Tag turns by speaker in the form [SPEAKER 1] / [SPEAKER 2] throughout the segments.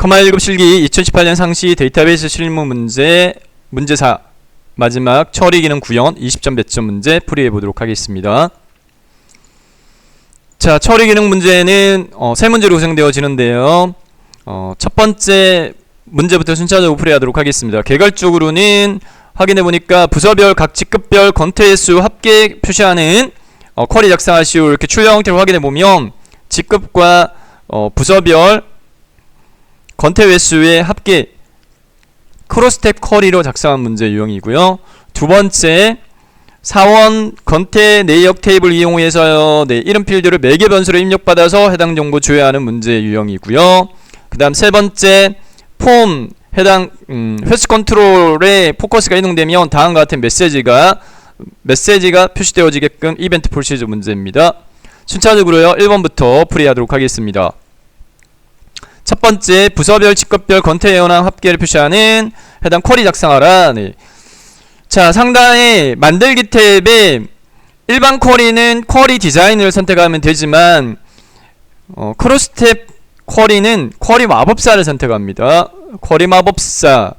[SPEAKER 1] 커마 1급 실기 2018년 상시 데이터베이스 실무 문제 문제사 마지막 처리 기능 구현 20점 배점 문제 풀이해 보도록 하겠습니다. 자, 처리 기능 문제는 어, 세 문제로 구성되어지는데요. 어, 첫 번째 문제부터 순차적으로 풀이하도록 하겠습니다. 개괄적으로는 확인해 보니까 부서별 각 직급별 건태의 수 합계 표시하는 어, 쿼리 작성하시오 이렇게 출력 형태로 확인해 보면 직급과 어, 부서별 건태 횟수의 합계 크로스탭 쿼리로 작성한 문제 유형이고요. 두 번째 사원 건태 내역 테이블 이용해서요. 네, 이름 필드를 매개 변수로 입력받아서 해당 정보 조회하는 문제 유형이고요. 그 다음 세 번째 폼 해당 음, 횟수 컨트롤에 포커스가 이동되면 다음과 같은 메시지가 메시지가 표시되어지게끔 이벤트 프로시저 문제입니다. 순차적으로요. 1번부터 풀이하도록 하겠습니다. 첫 번째 부서별 직급별 건태 현황 합계를 표시하는 해당 쿼리 작성하라. 네. 자 상단에 만들기 탭에 일반 쿼리는 쿼리 디자인을 선택하면 되지만 어, 크로스탭 쿼리는 쿼리 마법사를 선택합니다. 쿼리 마법사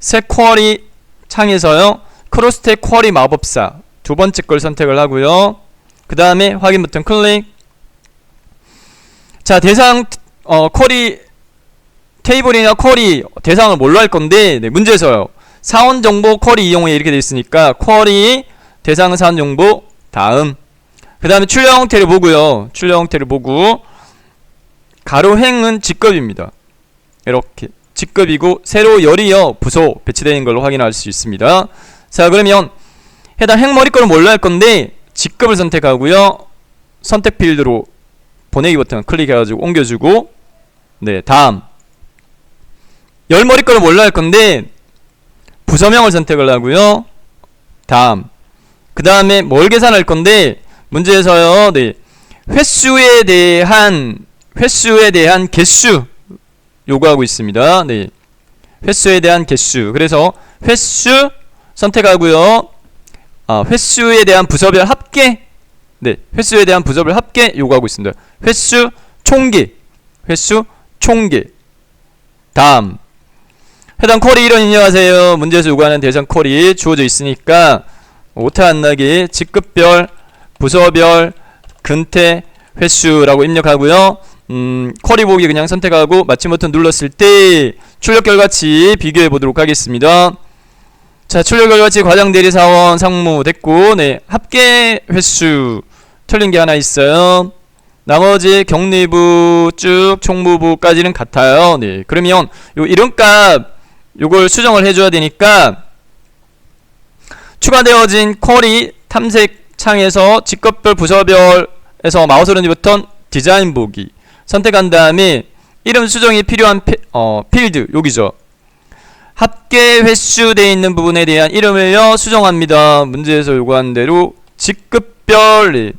[SPEAKER 1] 새 쿼리 창에서요 크로스탭 쿼리 마법사 두 번째 걸 선택을 하고요. 그 다음에 확인 버튼 클릭. 자 대상 어, 쿼리 테이블이나 쿼리 대상을 뭘로 할 건데 네, 문제에서요. 사원 정보 쿼리 이용해 이렇게 돼 있으니까 쿼리 대상 사원 정보 다음 그 다음에 출력 형태를 보고요. 출력 형태를 보고 가로행은 직급입니다. 이렇게 직급이고 세로 열이요 부소 배치되는 걸로 확인할 수 있습니다. 자 그러면 해당 행머리 거는 뭘로 할 건데 직급을 선택하고요. 선택 필드로 보내기 버튼 클릭해가지고 옮겨주고 네 다음 열머리 거는 뭘로 할 건데? 부서명을 선택을 하고요. 다음. 그 다음에 뭘 계산할 건데? 문제에서요. 네. 횟수에 대한 횟수에 대한 개수 요구하고 있습니다. 네. 횟수에 대한 개수. 그래서 횟수 선택하고요. 아, 횟수에 대한 부서별 합계. 네. 횟수에 대한 부서별 합계 요구하고 있습니다. 횟수 총계. 횟수 총계. 다음 해당 쿼리 이런 입력하세요. 문제에서 요구하는 대상 쿼리 주어져 있으니까 오타 안 나게 직급별, 부서별, 근태, 횟수라고 입력하고요. 음, 쿼리 보기 그냥 선택하고 마침 버튼 눌렀을 때 출력 결과치 비교해 보도록 하겠습니다. 자, 출력 결과치 과장 대리 사원 상무 됐고, 네 합계 횟수 틀린 게 하나 있어요. 나머지 격리부 쭉 총무부까지는 같아요. 네, 그러면 요 이름값 요걸 수정을 해줘야 되니까 추가되어진 쿼리 탐색 창에서 직급별 부서별에서 마우스 오른쪽 버튼 디자인 보기 선택한 다음에 이름 수정이 필요한 피, 어, 필드 여기죠. 합계 횟수 되어 있는 부분에 대한 이름을요 수정합니다. 문제에서 요구한 대로 직급별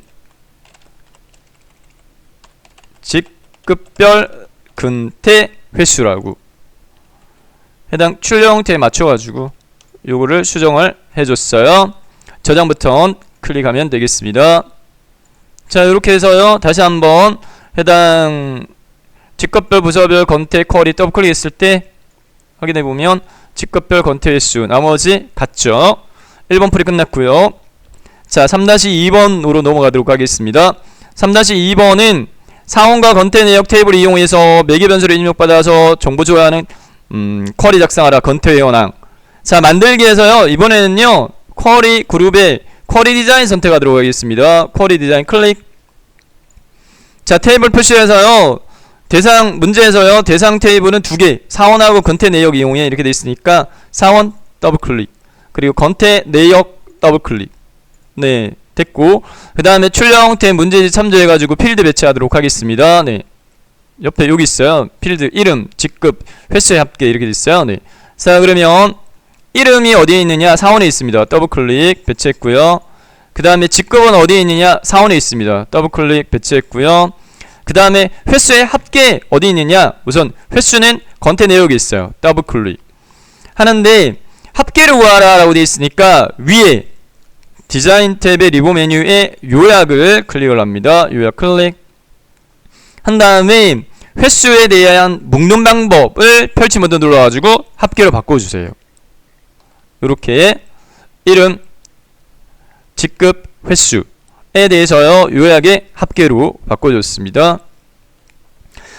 [SPEAKER 1] 직급별 근태 횟수라고 해당 출력 형태에 맞춰가지고 요거를 수정을 해줬어요. 저장 버튼 클릭하면 되겠습니다. 자 이렇게 해서요 다시 한번 해당 직급별 부서별 건태 쿼리 더블 클릭했을 때 확인해 보면 직급별 건태 횟수 나머지 같죠. 1번 풀이 끝났고요. 자 3-2번으로 넘어가도록 하겠습니다. 3-2번은 사원과 건태 내역 테이블 이용해서 매개 변수를 입력받아서 정보 조회하는 음, 쿼리 작성하라 건태 현황 자 만들기에서요 이번에는요 쿼리 그룹에 쿼리 디자인 선택하도록 하겠습니다. 쿼리 디자인 클릭. 자 테이블 표시해서요 대상 문제에서요 대상 테이블은 두개 사원하고 건태 내역 이용해 이렇게 돼 있으니까 사원 더블 클릭. 그리고 건태 내역 더블 클릭. 네 됐고 그 다음에 출력 형태 문제지 참조해 가지고 필드 배치하도록 하겠습니다. 네 옆에 여기 있어요. 필드 이름, 직급, 횟수의 합계 이렇게 돼 있어요. 네. 자, 그러면 이름이 어디에 있느냐? 사원에 있습니다. 더블 클릭 배치했고요. 그 다음에 직급은 어디에 있느냐? 사원에 있습니다. 더블 클릭 배치했고요. 그 다음에 횟수의 합계 어디 있느냐? 우선 횟수는 건태 내역에 있어요. 더블 클릭 하는데 합계를 구하라 라고 되어 있으니까 위에 디자인 탭의 리보 메뉴에 요약을 클릭을 합니다. 요약 클릭 한 다음에 횟수에 대한 묶는 방법을 펼치 모드 눌러가지고 합계로 바꿔주세요. 이렇게 이름, 직급, 횟수에 대해서요 요약에 합계로 바꿔줬습니다.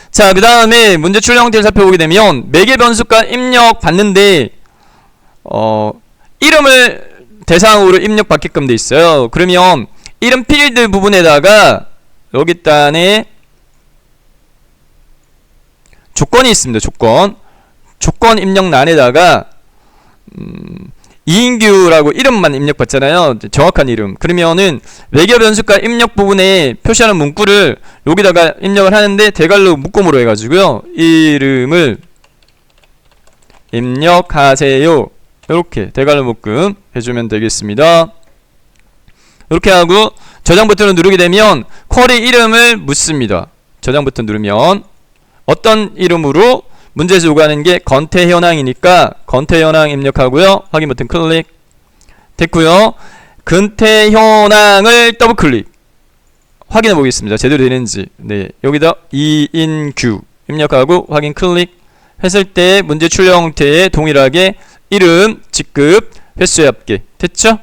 [SPEAKER 1] 자, 그 다음에 문제 출력 형태를 살펴보게 되면 매개 변수가 입력 받는데 어, 이름을 대상으로 입력 받게끔 돼 있어요. 그러면 이름 필드 부분에다가 여기 단에 조건이 있습니다. 조건. 조건 입력란에다가 음, 이인규라고 이름만 입력받잖아요. 정확한 이름. 그러면은 외교 변수가 입력 부분에 표시하는 문구를 여기다가 입력을 하는데 대괄호 묶음으로 해가지고요. 이름을 입력하세요. 이렇게 대괄호 묶음 해주면 되겠습니다. 이렇게 하고 저장 버튼을 누르게 되면 쿼리 이름을 묻습니다. 저장 버튼 누르면 어떤 이름으로 문제에서 요구하는 게 건태 현황이니까 건태 현황 입력하고요. 확인 버튼 클릭 됐고요. 근태 현황을 더블 클릭 확인해 보겠습니다. 제대로 되는지. 네. 여기다 이인규 입력하고 확인 클릭 했을 때 문제 출력 형태에 동일하게 이름, 직급, 횟수의 합계 됐죠?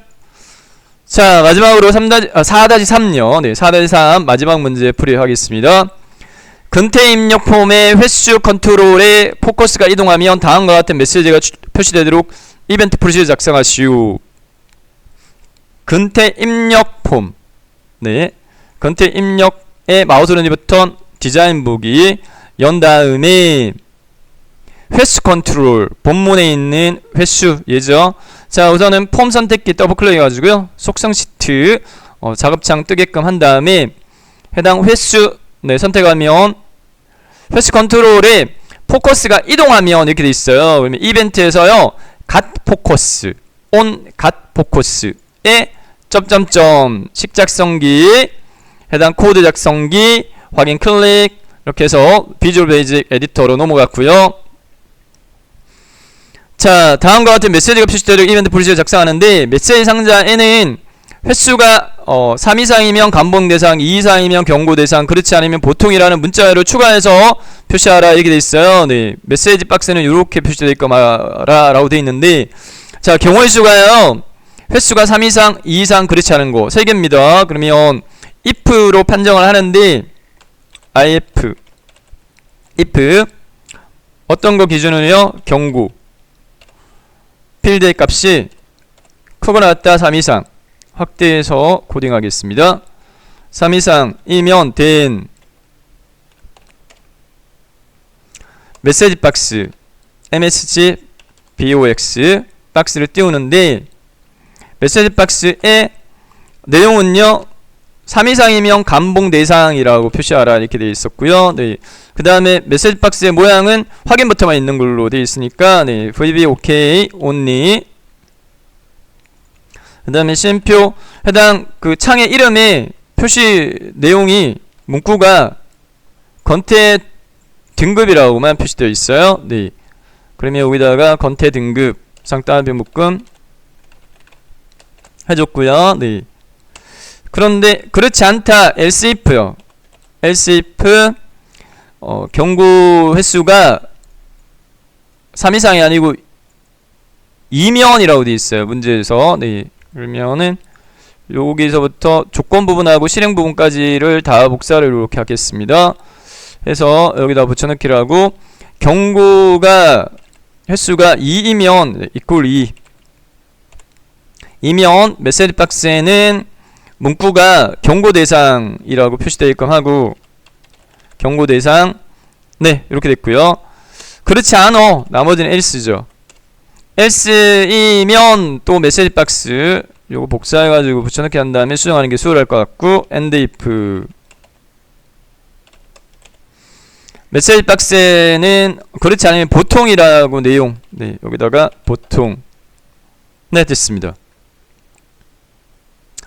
[SPEAKER 1] 자 마지막으로 3다지, 아, 4-3요 네, 4-3 마지막 문제 풀이하겠습니다 근태 입력 폼의 횟수 컨트롤에 포커스가 이동하면 다음과 같은 메시지가 추- 표시되도록 이벤트 프로시저 작성하시오. 근태 입력 폼. 네, 근태 입력의 마우스 오른쪽 버튼 디자인 보기 연 다음에 횟수 컨트롤. 본문에 있는 횟수. 예죠? 자 우선은 폼 선택기 더블 클릭 해가지고요. 속성 시트 어, 작업창 뜨게끔 한 다음에 해당 횟수 네 선택하면 횟수 컨트롤에 포커스가 이동하면 이렇게 돼 있어요. 그러면 이벤트에서요 갓 포커스 온 갓 포커스에 점점점 식 작성기 해당 코드 작성기 확인 클릭 이렇게 해서 비주얼 베이직 에디터로 넘어갔고요. 자 다음과 같은 메시지가 표시되도록 이벤트 프로시저 작성하는데 메시지 상자에는 횟수가 어, 3 이상이면 감봉 대상, 2 이상이면 경고 대상, 그렇지 않으면 보통이라는 문자로 추가해서 표시하라 이렇게 돼 있어요. 네, 메시지 박스는 이렇게 있고 말아라라고 돼 있는데, 자 경우 횟수가요. 횟수가 3 이상, 2 이상 그렇지 않은 거세 개입니다. 그러면 if로 판정을 하는데 if if 어떤 거 기준으로요? 경고 필드의 값이 크거나 같다 3 이상 확대해서 코딩하겠습니다. 3 이상 이면 된 메시지 박스 msg box 박스를 띄우는데 메시지 박스의 내용은요 3 이상이면 감봉 대상이라고 표시하라 이렇게 되어 있었고요. 네. 그 다음에 메시지 박스의 모양은 확인 버튼만 있는 걸로 되어 있으니까 네. VB OK only 그 다음에 심표 해당 그 창의 이름에 표시 내용이 문구가 건태 등급이라고만 표시되어 있어요. 네. 그러면 여기다가 건태 등급 상따비 묶음 해줬고요. 네. 그런데 그렇지 않다. else if요. else if 어, 경고 횟수가 3 이상이 아니고 2면이라고 되어 있어요. 문제에서. 네. 그러면은 여기서부터 조건 부분하고 실행 부분까지를 다 복사를 이렇게 하겠습니다. 해서 여기다 붙여넣기를 하고 경고가 횟수가 2이면 equal 2 이면 메시지 박스에는 문구가 경고 대상이라고 표시되어 있건 하고 경고 대상 네 이렇게 됐고요. 그렇지 않어 나머지는 else죠 else이면 또 메시지 박스 요거 복사해가지고 붙여넣기 한 다음에 수정하는 게 수월할 것 같고 end if. 메시지 박스에는 그렇지 않으면 보통이라고 내용 네 여기다가 보통. 네 됐습니다.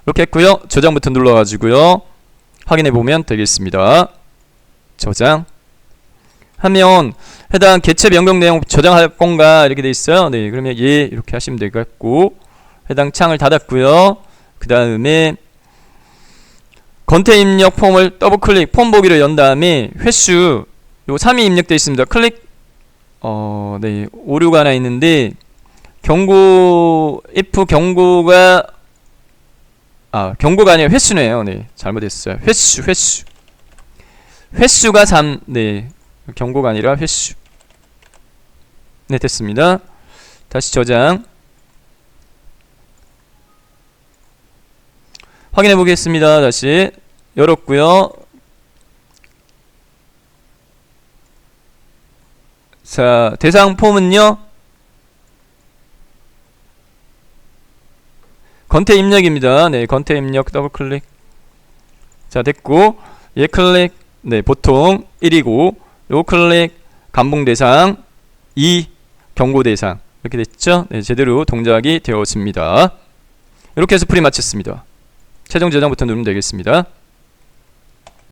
[SPEAKER 1] 이렇게 했고요. 저장 버튼 눌러가지고요. 확인해 보면 되겠습니다. 저장 하면 해당 개체 변경 내용 저장할 건가 이렇게 돼 있어요 네 그러면 예 이렇게 하시면 되겠고 해당 창을 닫았고요 그 다음에 건태 입력 폼을 더블 클릭 폼 보기를 연 다음에 횟수 요 3이 입력되어 있습니다. 클릭 어, 네. 오류가 하나 있는데 경고 if 경고가 아, 경고가 아니라 횟수네요. 네. 잘못했어요. 횟수, 횟수. 횟수가 3. 네. 경고가 아니라 횟수. 네, 됐습니다. 다시 저장. 확인해 보겠습니다. 다시 열었고요. 자, 대상 폼은요. 건태 입력입니다. 네, 건태 입력 더블 클릭. 자, 됐고. 얘 클릭. 네, 보통 1이고 요 클릭 감봉 대상 2 경고 대상. 이렇게 됐죠? 네, 제대로 동작이 되었습니다. 이렇게 해서 풀이 마쳤습니다. 최종 저장부터 누르면 되겠습니다.